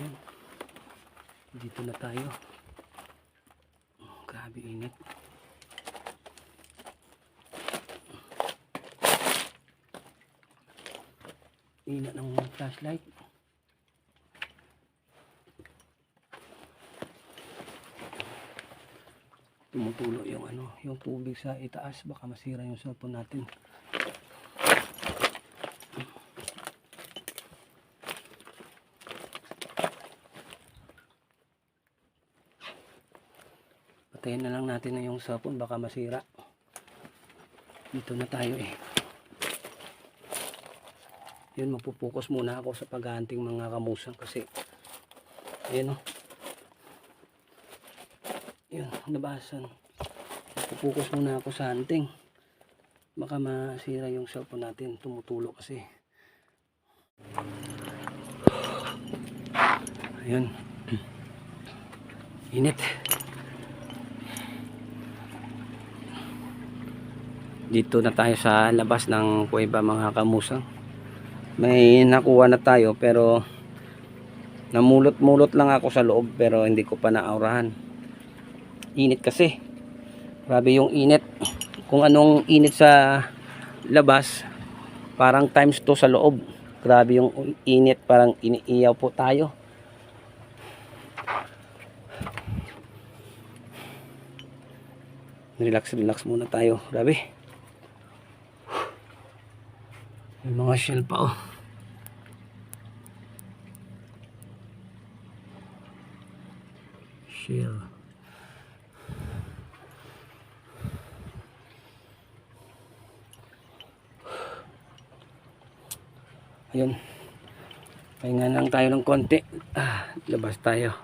Ayan. Dito na tayo. Oh, grabe init. Ina ng flashlight. Tumutulo yung ano, yung tubig sa itaas baka masira yung cellphone natin. Patayin na lang natin na yung cellphone baka masira. Dito na tayo eh. Yun, mapupokus muna ako sa paghahanting mga kamusang kasi ayun o. Yun, nabasan. Mapupokus muna ako sa hunting. Baka masira yung cellphone natin. Tumutulo kasi. Ayun. Init. Dito na tayo sa labas ng kuweba mga kamusang. May nakuha na tayo pero namulot-mulot lang ako sa loob pero hindi ko pa naaurahan. Init kasi. Grabe yung init. Kung anong init sa labas, parang times 2 sa loob. Grabe yung init, parang iniiyaw po tayo. Relax, relax muna tayo. Grabe. May mga shell pa oh. Shell. Ayun. Pahinga lang tayo ng konti. Ah, labas tayo.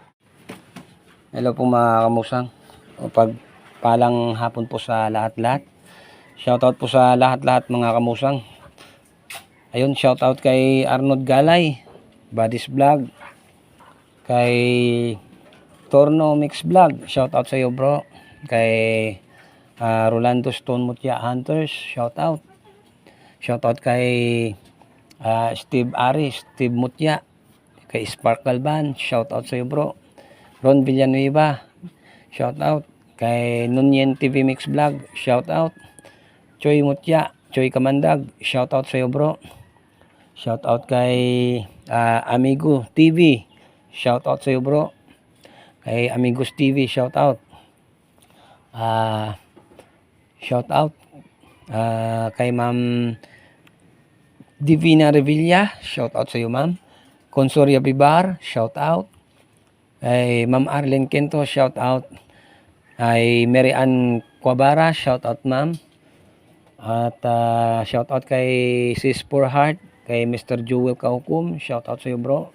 Hello po mga kamusang. O pag palang hapon po sa lahat-lahat. Shoutout po sa lahat-lahat mga kamusang. Ayun, shout out kay Arnold Galay, Buddies Vlog, kay Torno Mix Vlog, shout out sa iyo bro. Kay ah, Rolando Stone Mutya Hunters, shout out. Shout out kay ah, Steve Aris, Steve Mutya, kay Sparkle Band, shout out sa iyo bro. Ron Villanueva, shout out. Kay Nunyen TV Mix Vlog, shout out. Choy Mutya, Choy Kamandag, shout out sa iyo bro. Shout out kay ah, Amigo TV. Shout out sa iyo, bro. Kay Amigos TV, shout out. Ah, shout out ah, kay Ma'am Divina Revilla, shout out sa iyo, Ma'am. Consoria Bibar, shout out. Kay Ma'am Arlene Quinto, shout out. Kay Mary Ann Quabara, shout out, Ma'am. At ah, shout out kay Sis Poor Heart, kay Mr. Jewel Kahukum, shout out sa iyo bro.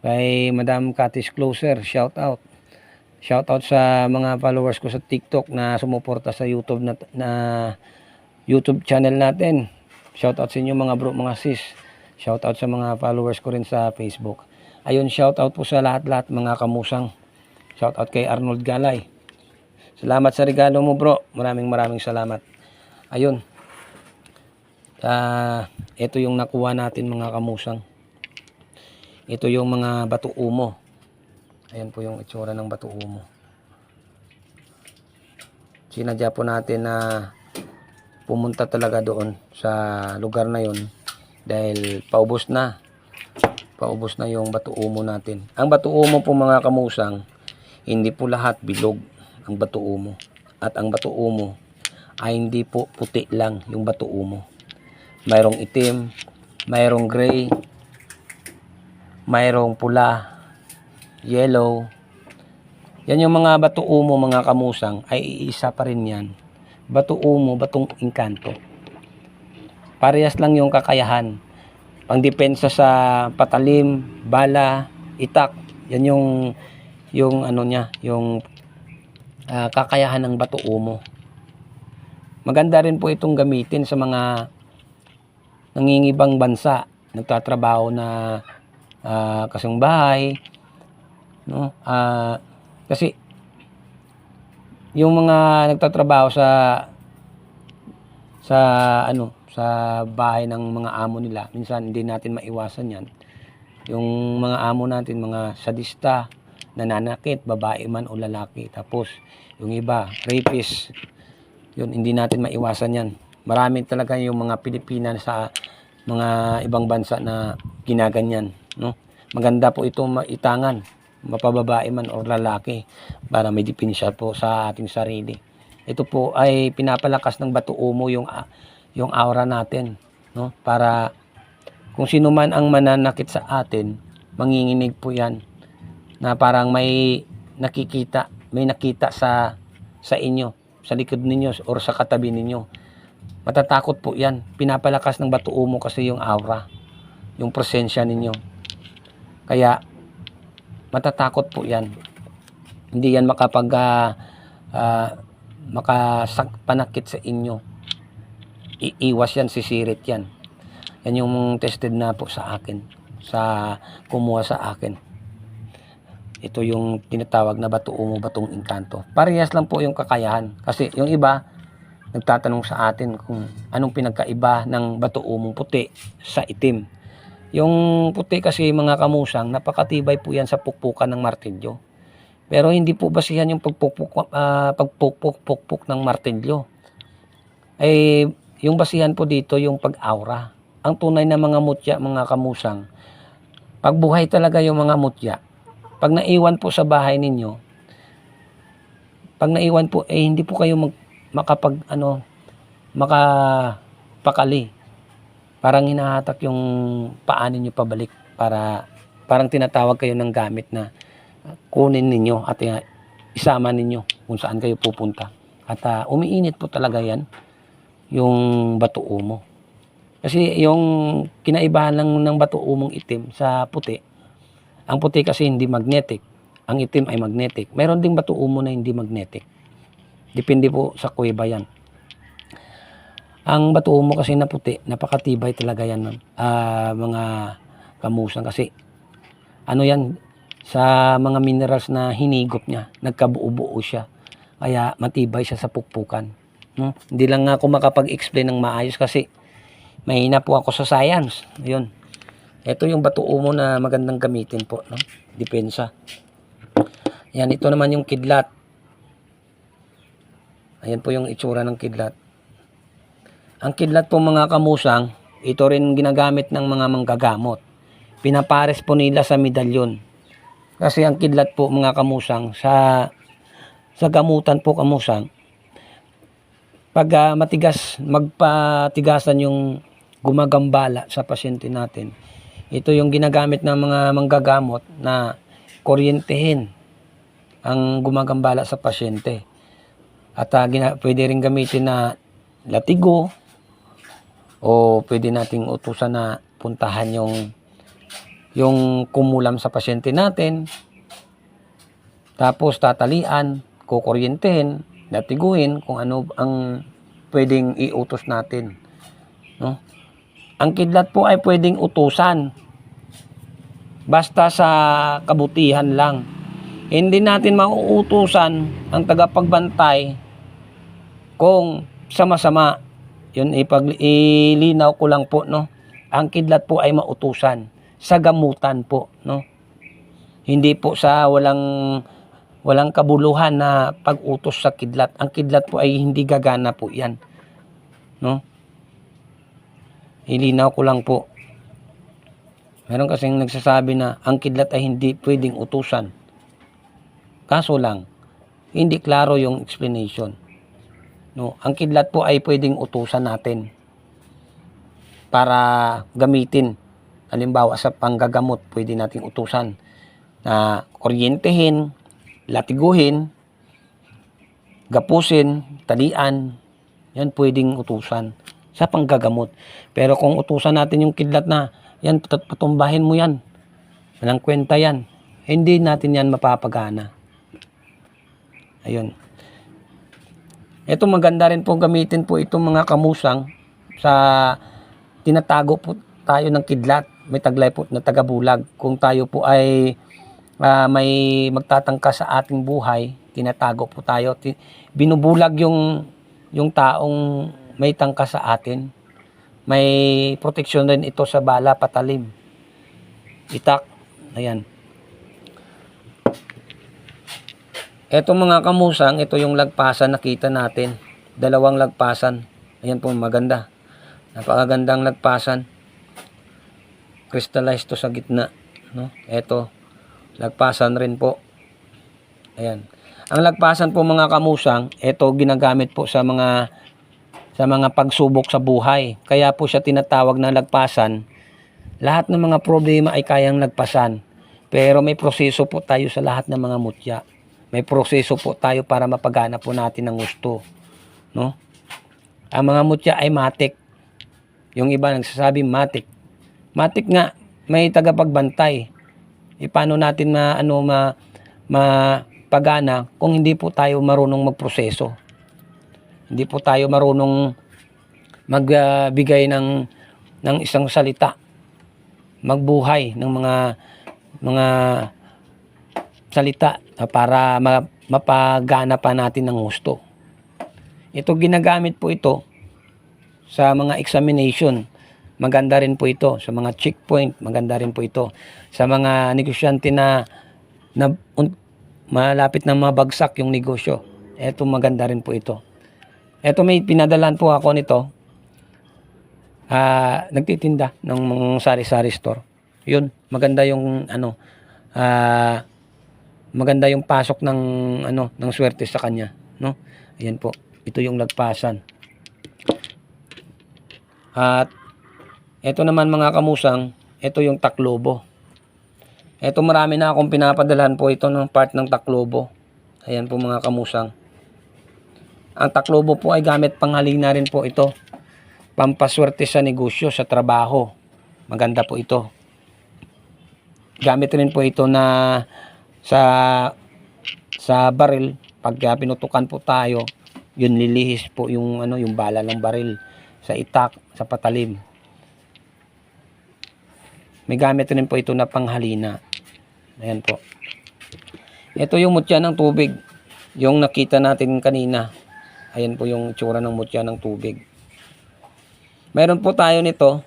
Kay Madam Katis Closer, shout out. Shout out sa mga followers ko sa TikTok na sumuporta sa YouTube na, na YouTube channel natin. Shout out sa inyo mga bro, mga sis. Shout out sa mga followers ko rin sa Facebook. Ayun, shout out po sa lahat-lahat mga kamusang. Shout out kay Arnold Galay. Salamat sa regalo mo bro. Maraming maraming salamat. Ayun. Ah, ito yung nakuha natin mga kamusang. Ito yung mga bato umo. Ayan po yung itsura ng bato umo. Sinadya po natin na pumunta talaga doon sa lugar na yon dahil paubos na. Paubos na yung bato umo natin. Ang bato umo po mga kamusang, hindi po lahat bilog ang bato umo. At ang bato umo ay hindi po puti lang yung bato umo mayroong itim, mayroong gray, mayroong pula, yellow. Yan yung mga bato umo, mga kamusang, ay iisa pa rin yan. Bato umo, batong engkanto. Parehas lang yung kakayahan. Pangdepensa sa patalim, bala, itak. Yan yung yung ano niya, yung ah, kakayahan ng bato umo. Maganda rin po itong gamitin sa mga nangingibang bansa, nagtatrabaho na uh, kasong bahay, no? Ah, kasi yung mga nagtatrabaho sa sa ano, sa bahay ng mga amo nila, minsan hindi natin maiwasan 'yan. Yung mga amo natin, mga sadista, nananakit, babae man o lalaki. Tapos, yung iba, rapist. Yun, hindi natin maiwasan yan. Marami talaga yung mga Pilipinas sa mga ibang bansa na ginaganyan. No? Maganda po ito maitangan, mapababae man o lalaki, para may depinsya po sa ating sarili. Ito po ay pinapalakas ng bato umo yung, yung aura natin. No? Para kung sino man ang mananakit sa atin, manginginig po yan na parang may nakikita, may nakita sa sa inyo, sa likod ninyo or sa katabi ninyo. Matatakot po 'yan. Pinapalakas ng bato umo kasi yung aura, yung presensya ninyo. Kaya matatakot po 'yan. Hindi yan makapag ah, ah, makapanakit sa inyo. Iiwas yan, sisirit yan. Yan yung tested na po sa akin, sa kumuha sa akin. Ito yung tinatawag na bato umo, batong inkanto. Parehas lang po yung kakayahan. Kasi yung iba, nagtatanong sa atin kung anong pinagkaiba ng bato umong puti sa itim. Yung puti kasi mga kamusang, napakatibay po yan sa pukpukan ng martilyo. Pero hindi po basihan yung pagpukpuk, ah, pagpukpuk-pukpuk ng martilyo. Eh, yung basihan po dito yung pag-aura. Ang tunay na mga mutya, mga kamusang, pagbuhay talaga yung mga mutya, pag naiwan po sa bahay ninyo, pag naiwan po, eh hindi po kayo mag, makapag, ano, makapakali. Parang hinahatak yung paa ninyo pabalik para, parang tinatawag kayo ng gamit na kunin ninyo at uh, isama ninyo kung saan kayo pupunta. At uh, umiinit po talaga yan, yung bato umo. Kasi yung kinaibahan lang ng bato umong itim sa puti, ang puti kasi hindi magnetic. Ang itim ay magnetic. Meron ding bato umo na hindi magnetic. Depende po sa kuweba yan. Ang bato umo kasi na puti, napakatibay talaga yan ng ah, mga kamusang kasi ano yan sa mga minerals na hinigop niya, nagkabuo-buo siya. Kaya matibay siya sa pukpukan. No? Hindi lang ako makapag-explain ng maayos kasi mahina po ako sa science. Ayun. Ito yung bato umo na magandang gamitin po, no? Depensa. Yan, ito naman yung kidlat. Ayan po yung itsura ng kidlat. Ang kidlat po mga kamusang, ito rin ginagamit ng mga manggagamot. Pinapares po nila sa medalyon. Kasi ang kidlat po mga kamusang, sa, sa gamutan po kamusang, pag ah, matigas, magpatigasan yung gumagambala sa pasyente natin, ito yung ginagamit ng mga manggagamot na kuryentehin ang gumagambala sa pasyente. At ah, gina, pwede rin gamitin na latigo o pwede nating utusan na puntahan yung yung kumulam sa pasyente natin. Tapos tatalian, kukuryentehin, latiguin kung ano ang pwedeng iutos natin. No? Ang kidlat po ay pwedeng utusan. Basta sa kabutihan lang. Hindi natin mauutusan ang tagapagbantay kung sama-sama. Yun ipag ilinaw ko lang po no. Ang kidlat po ay mautusan sa gamutan po no. Hindi po sa walang walang kabuluhan na pag-utos sa kidlat. Ang kidlat po ay hindi gagana po 'yan. No? Ilinaw ko lang po. Meron kasing nagsasabi na ang kidlat ay hindi pwedeng utusan. Kaso lang, hindi klaro yung explanation. No, ang kidlat po ay pwedeng utusan natin para gamitin. Halimbawa sa panggagamot, pwede nating utusan na kuryentehin, latiguhin, gapusin, talian. Yan pwedeng utusan sa panggagamot. Pero kung utusan natin yung kidlat na, yan, pat- patumbahin mo yan. Walang kwenta yan. Hindi natin yan mapapagana. Ayun. Ito maganda rin po gamitin po itong mga kamusang sa tinatago po tayo ng kidlat. May taglay po na tagabulag. Kung tayo po ay ah, may magtatangka sa ating buhay, tinatago po tayo. Binubulag yung yung taong may tangka sa atin. May proteksyon rin ito sa bala patalim. itak. Ayan. Ito mga kamusang, ito yung lagpasan nakita natin. Dalawang lagpasan. Ayan po, maganda. Napakagandang lagpasan. Crystallized to sa gitna. No? Ito, lagpasan rin po. Ayan. Ang lagpasan po mga kamusang, ito ginagamit po sa mga sa mga pagsubok sa buhay. Kaya po siya tinatawag na lagpasan. Lahat ng mga problema ay kayang lagpasan. Pero may proseso po tayo sa lahat ng mga mutya. May proseso po tayo para mapagana po natin ng gusto. No? Ang mga mutya ay matik. Yung iba nagsasabi matik. Matik nga, may tagapagbantay. E paano natin ma, ano, ma, mapagana kung hindi po tayo marunong magproseso? Hindi po tayo marunong magbigay ng, ng isang salita. Magbuhay ng mga mga salita para ma- mapagana pa natin ng gusto. Ito ginagamit po ito sa mga examination. Maganda rin po ito sa mga checkpoint, maganda rin po ito sa mga negosyante na, na un- malapit na mabagsak yung negosyo. Ito maganda rin po ito. Ito may pinadalan po ako nito. Ah, nagtitinda ng mga sari-sari store. Yun, maganda yung ano ah maganda yung pasok ng ano ng swerte sa kanya, no? Ayan po. Ito yung lagpasan. At ito naman mga kamusang, ito yung taklobo. Ito marami na akong pinapadalhan po ito ng part ng taklobo. Ayan po mga kamusang. Ang taklobo po ay gamit panghalina rin po ito. Pampaswerte sa negosyo, sa trabaho. Maganda po ito. Gamit rin po ito na sa sa baril pag ah, pinutukan po tayo yun lilihis po yung ano yung bala ng baril sa itak sa patalim. May gamit rin po ito na panghalina. Ayan po. Ito yung mutya ng tubig. Yung nakita natin kanina. Ayan po yung itsura ng mutya ng tubig. Meron po tayo nito.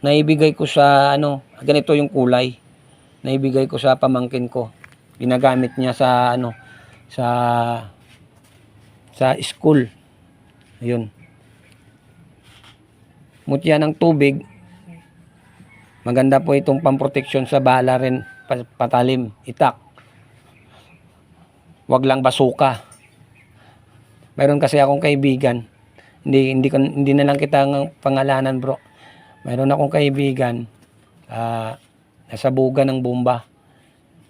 Naibigay ko sa ano ganito yung kulay naibigay ko sa pamangkin ko. Ginagamit niya sa ano sa sa school. Ayun. Mutya ng tubig. Maganda po itong pamproteksyon sa bala rin pa- patalim, itak. Wag lang basuka. Meron kasi akong kaibigan. Hindi hindi hindi na lang kita ng pangalanan, bro. Meron akong kaibigan ah nasa buga ng bomba.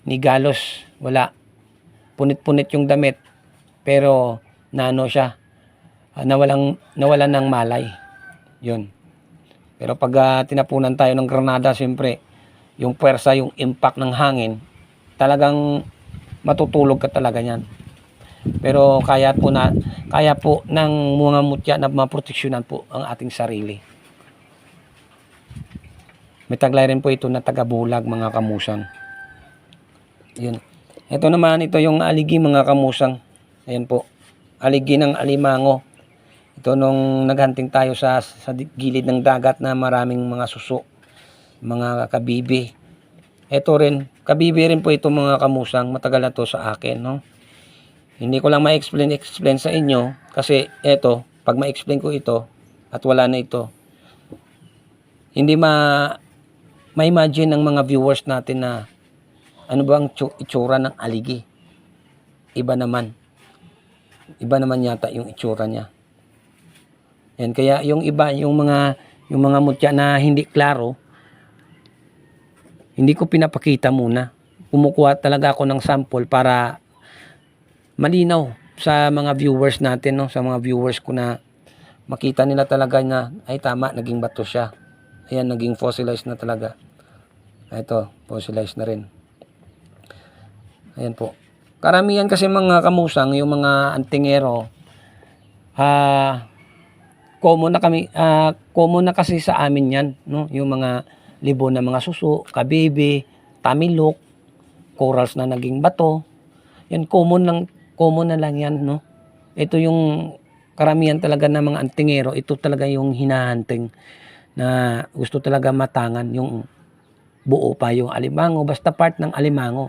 Ni Galos, wala. Punit-punit yung damit. Pero, nano siya. Ah, nawalang, nawalan ng malay. Yun. Pero pag ah, tinapunan tayo ng granada, siyempre, yung puwersa, yung impact ng hangin, talagang matutulog ka talaga niyan. Pero kaya po na kaya po ng mga mutya na maproteksyonan po ang ating sarili. May taglay rin po ito na tagabulag mga kamusang. Yun. Ito naman, ito yung aligi mga kamusang. Ayan po. Aligi ng alimango. Ito nung naghunting tayo sa, sa gilid ng dagat na maraming mga suso. Mga kabibi. Ito rin. Kabibi rin po ito mga kamusang. Matagal na to sa akin. No? Hindi ko lang ma-explain explain sa inyo. Kasi ito, pag ma-explain ko ito at wala na ito, hindi ma ma-imagine ng mga viewers natin na ano ba ang tsu- itsura ng aligi. Iba naman. Iba naman yata yung itsura niya. Yan, kaya yung iba, yung mga yung mga mutya na hindi klaro, hindi ko pinapakita muna. Kumukuha talaga ako ng sample para malinaw sa mga viewers natin, no? sa mga viewers ko na makita nila talaga na, ay tama, naging bato siya. Ayan, naging fossilized na talaga. Ito, fossilized na rin. Ayan po. Karamihan kasi mga kamusang, yung mga antingero, ah, common na kami, ah, common na kasi sa amin yan, no? Yung mga libo na mga suso, kabibi, tamilok, corals na naging bato. Yan, common lang, common na lang yan, no? Ito yung karamihan talaga ng mga antingero, ito talaga yung hinahunting na gusto talaga matangan yung buo pa yung alimango, basta part ng alimango.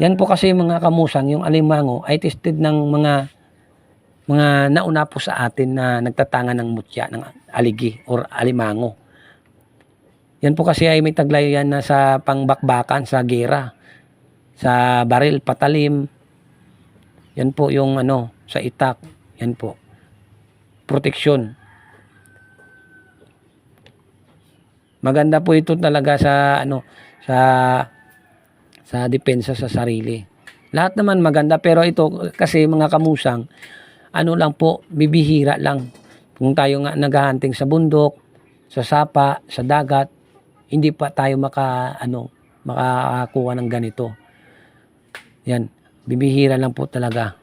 Yan po kasi mga kamusang, yung alimango ay tested ng mga mga nauna po sa atin na nagtatanga ng mutya ng aligi or alimango. Yan po kasi ay may taglay yan na sa pangbakbakan, sa gera, sa baril, patalim. Yan po yung ano, sa itak. Yan po. Proteksyon. Maganda po ito talaga sa ano, sa sa depensa sa sarili. Lahat naman maganda pero ito kasi mga kamusang ano lang po, bibihira lang. Kung tayo nga naghahunting sa bundok, sa sapa, sa dagat, hindi pa tayo maka ano, makakuha ng ganito. Yan, bibihira lang po talaga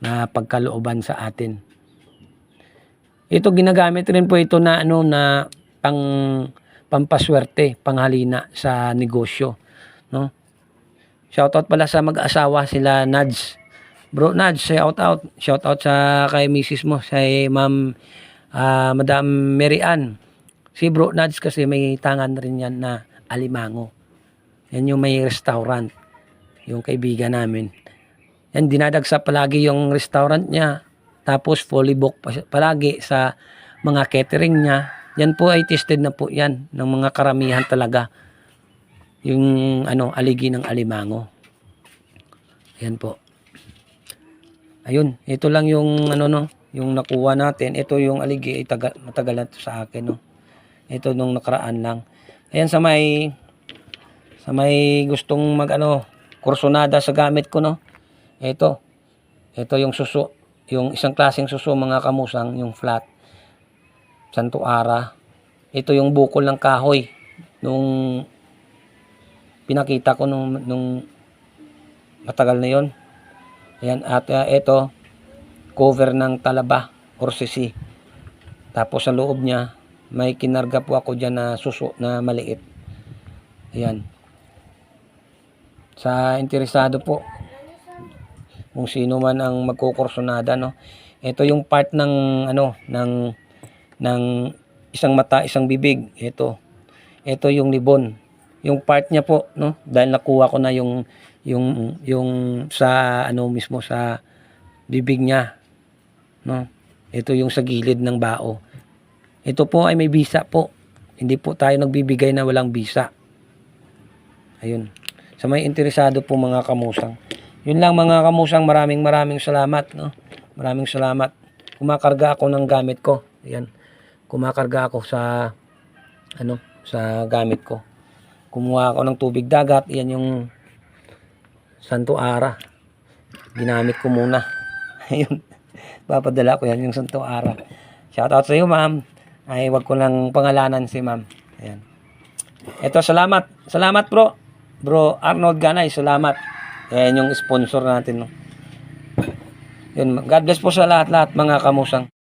na pagkalooban sa atin. Ito ginagamit rin po ito na ano na pang pampaswerte, panghalina sa negosyo, no? Shoutout pala sa mag-asawa sila Nads. Bro Nads, shout out. Shout out sa kay Mrs. mo, sa Ma'am ah, Madam Mary Ann. Si Bro Nads kasi may tangan rin yan na alimango. Yan yung may restaurant. Yung kaibigan namin. Yan, dinadagsa palagi yung restaurant niya. Tapos fully book palagi sa mga catering niya. Yan po ay tested na po yan ng mga karamihan talaga. Yung ano, aligi ng alimango. Yan po. Ayun, ito lang yung ano no, yung nakuha natin. Ito yung aligi ay taga, matagal na sa akin no. Ito nung nakaraan lang. Ayan sa may sa may gustong mag ano, kursonada sa gamit ko no. Ito. Ito yung suso. Yung isang klaseng suso mga kamusang, yung flat. Santo Ara. Ito yung bukol ng kahoy. Nung pinakita ko nung, nung matagal na yon. Ayan, at uh, ito, cover ng talaba or sisi. Tapos sa loob niya, may kinarga po ako dyan na suso na maliit. Ayan. Sa interesado po, kung sino man ang magkukursonada, no? Ito yung part ng, ano, ng, ng isang mata, isang bibig. Ito. Ito yung libon. Yung part niya po, no? Dahil nakuha ko na yung, yung, yung sa, ano mismo, sa bibig niya. No? Ito yung sa gilid ng bao. Ito po ay may bisa po. Hindi po tayo nagbibigay na walang bisa. Ayun. Sa may interesado po mga kamusang. Yun lang mga kamusang, maraming maraming salamat. No? Maraming salamat. Kumakarga ako ng gamit ko. Ayan. Kumakarga ako sa ano, sa gamit ko. Kumuha ako ng tubig dagat. Yan yung Santo Ara. Ginamit ko muna. Ayun. Papadala ko yan yung Santo Ara. Shoutout sa iyo, ma'am. Ay, wag ko lang pangalanan si ma'am. Ayan. Ito, salamat. Salamat, bro. Bro Arnold Ganay, salamat. Ayan yung sponsor natin. No? Yun, God bless po sa lahat-lahat mga kamusang.